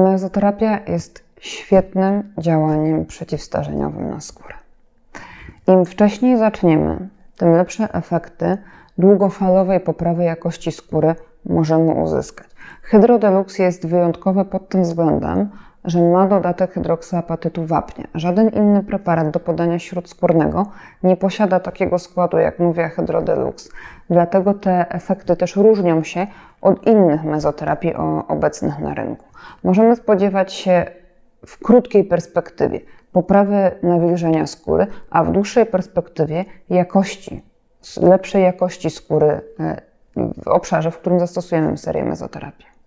Mezoterapia jest świetnym działaniem przeciwstarzeniowym na skórę. Im wcześniej zaczniemy, tym lepsze efekty długofalowej poprawy jakości skóry możemy uzyskać. Hydrodelux jest wyjątkowe pod tym względem, że ma dodatek hydroksyapatytu wapnia. Żaden inny preparat do podania śródskórnego nie posiada takiego składu, jak mówię, hydrodelux. Dlatego te efekty też różnią się od innych mezoterapii obecnych na rynku. Możemy spodziewać się w krótkiej perspektywie poprawy nawilżenia skóry, a w dłuższej perspektywie jakości, lepszej jakości skóry e, w obszarze, w którym zastosujemy serię mezoterapii.